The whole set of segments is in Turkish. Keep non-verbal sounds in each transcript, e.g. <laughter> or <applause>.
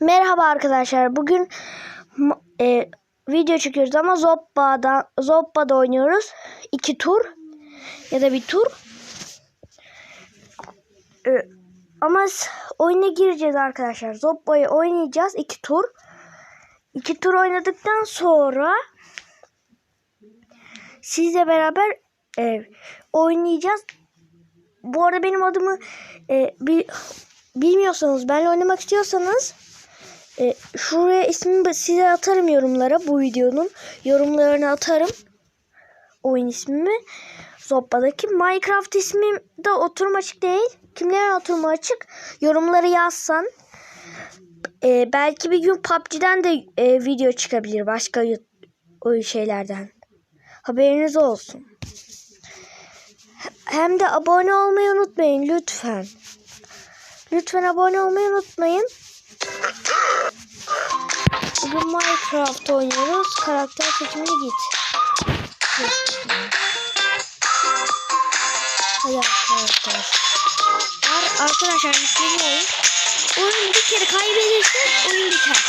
Merhaba arkadaşlar. Bugün e, video çekiyoruz ama Zoppa'da Zoppa'da oynuyoruz. İki tur ya da bir tur. E, ama oyuna gireceğiz arkadaşlar. Zoppa'yı oynayacağız iki tur. İki tur oynadıktan sonra sizle beraber e, oynayacağız. Bu arada benim adımı e, bi- bilmiyorsanız, benimle oynamak istiyorsanız e, şuraya ismimi size atarım yorumlara bu videonun. Yorumlarını atarım. Oyun ismimi. Zoppa'daki Minecraft ismim de oturma açık değil. Kimlerin oturma açık? Yorumları yazsan. E, belki bir gün PUBG'den de e, video çıkabilir. Başka y- o şeylerden. Haberiniz olsun. Hem de abone olmayı unutmayın lütfen. Lütfen abone olmayı unutmayın. Minecraft oynuyoruz. Karakter seçimine git. Arkadaşlar. Ar- arkadaşlar yükleniyor oyun. Oyun bir kere kaybedersek oyun biter.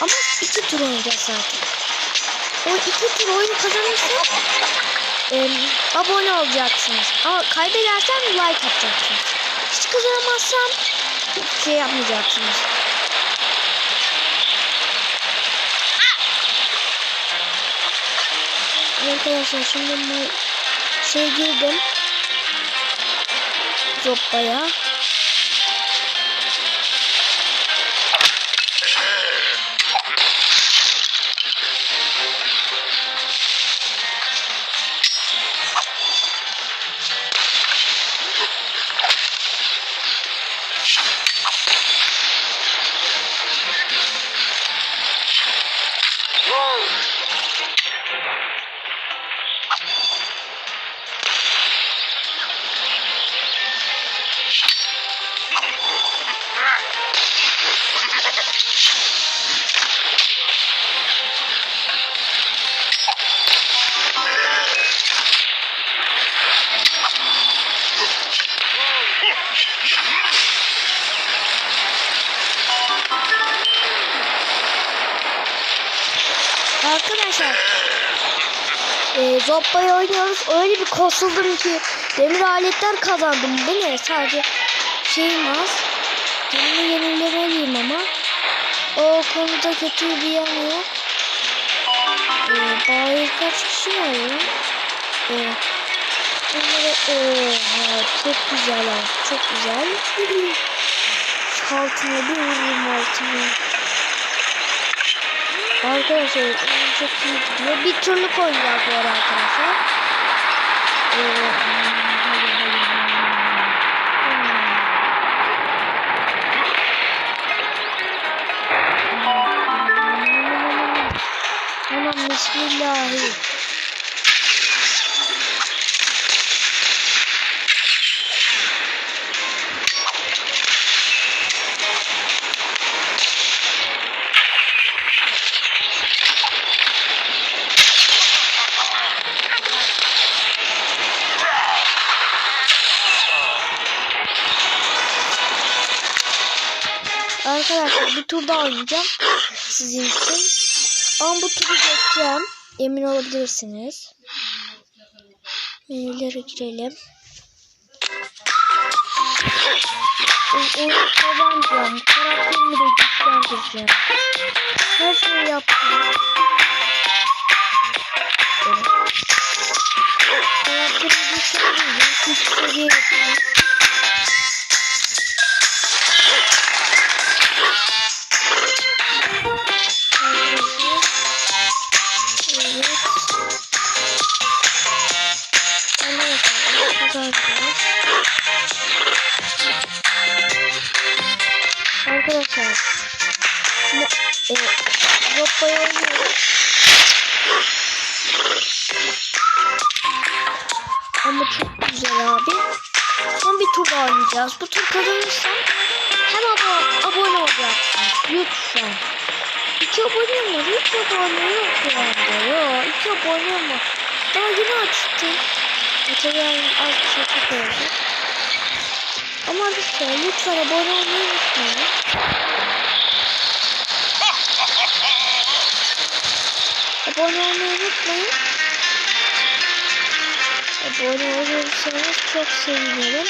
Ama iki tur oynayacağız zaten. O iki tur oyunu kazanırsak em, abone olacaksınız. Ama kaybedersem like atacaksınız. Hiç kazanamazsam şey yapmayacaksınız. Arkadaşlar şimdi bu şey girdim. Zoppa'ya. Arkadaşlar e, Zoppa'yı oynuyoruz. Öyle bir kosuldum ki demir aletler kazandım. Bu ne? Sadece şeyim az. Kendimi yenilemeliyim ama. O konuda kötü bir yanı yok. E, bari kaç kişi var ya? E, bunları oha çok güzel. Çok güzel. Altına bir vururum altına. Arkadaşlar çok iyi gidiyor. Bir turluk oynayacağız bu arada arkadaşlar. Ee, hadi, hadi, hadi. Tamam bismillahi. Arkadaşlar bir tur daha oynayacağım sizin için. Ama bu turu geçeceğim. Emin olabilirsiniz. Menülere girelim. O- Oyunu kazanacağım. Karakterimi de güçlendireceğim. Her yaptım. Ama çok güzel abi. Son bir tur oynayacağız. Bu tur kazanırsam hem abo abone olacaksınız. Lütfen. İki abonem var. Üç abone yok herhalde. Yok. iki abonem var. Daha yeni açtım. Materyal az şey çok oldu. Ama lütfen, lütfen abone olmayı unutmayın. Abone olmayı unutmayın. Abone olursanız çok sevinirim.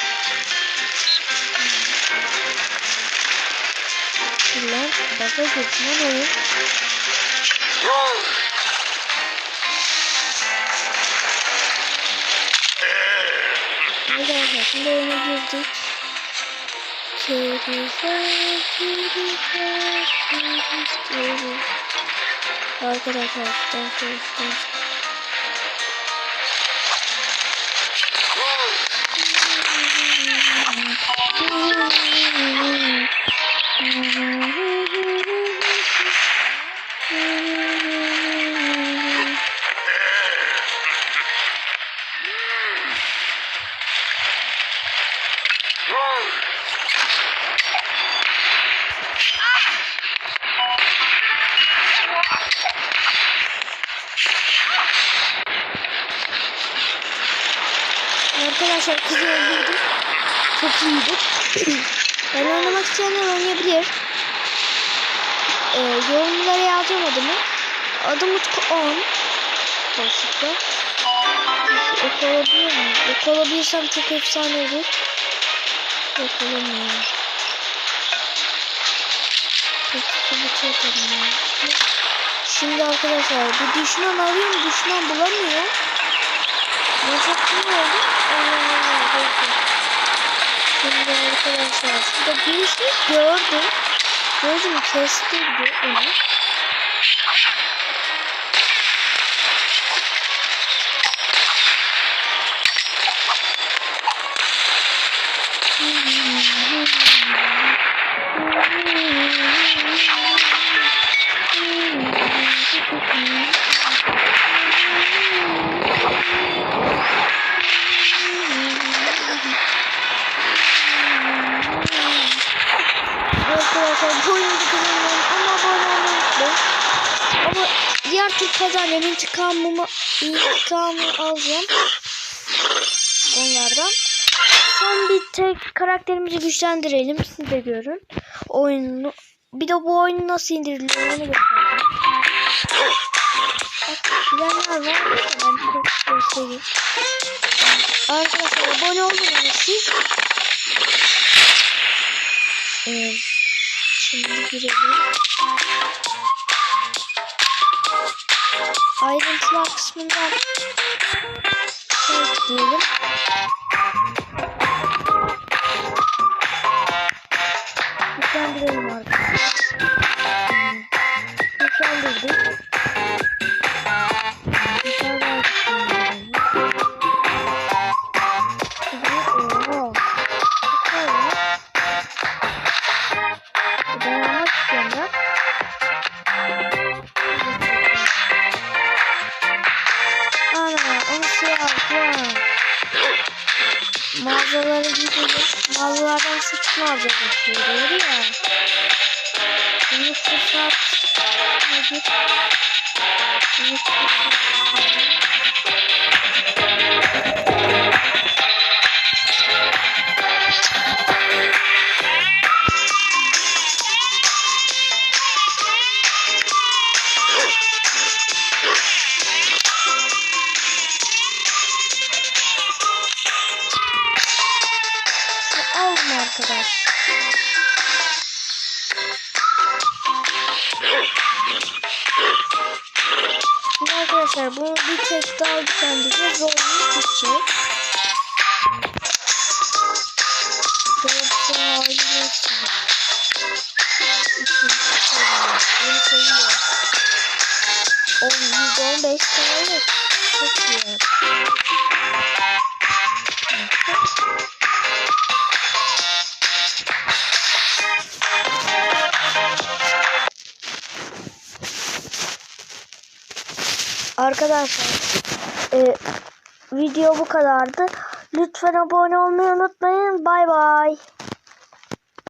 Ulan baba gitme oyun. Arkadaşlar şimdi oyuna girdik. Kediler, kediler, kediler. Arkadaşlar ben konuştum. <laughs> Arkadaşlar kızı öldürdüm. Çok iyiydi. <clears throat> ben oynamak isteyenler oynayabilir. Ee, yorumlara yazacağım adımı. Adım Utku 10. Boşlukta. Yok olabilir mi? Yok olabilirsem çok efsane olur. Yok olamıyorum. Peki bir şey yapalım ya. Şimdi arkadaşlar bu düşman arıyor mu? Düşman bulamıyor. Ne çok iyi oldu. Şimdi arkadaşlar şurada birisini gördüm. Gördüm kestirdi onu. Arkadaşlar Ama diğer tur kazanacağım. İntikamımı, intikamımı alacağım. Onlardan. Son bir tek karakterimizi güçlendirelim. Siz de görün. Oyunu. Bir de bu oyunu nasıl indiriliyor onu göstereyim. Bilenler var. Ben bir göstereyim. Arkadaşlar abone ama siz. Ee, şimdi girelim. Ayrıntılar kısmından şey diyelim. Mağazalara satın alacağız bir şey doğru ya. Bunu fırsat nedir? Bunu fırsat arkadaş. Şimdi arkadaşlar bunu bir tek daha güçlendireceğiz ve oyun bitecek. Yoksa ayrılıyorsun. Seviye. 10, 115 tane. Çok iyi. Arkadaşlar e, video bu kadardı. Lütfen abone olmayı unutmayın. Bay bay.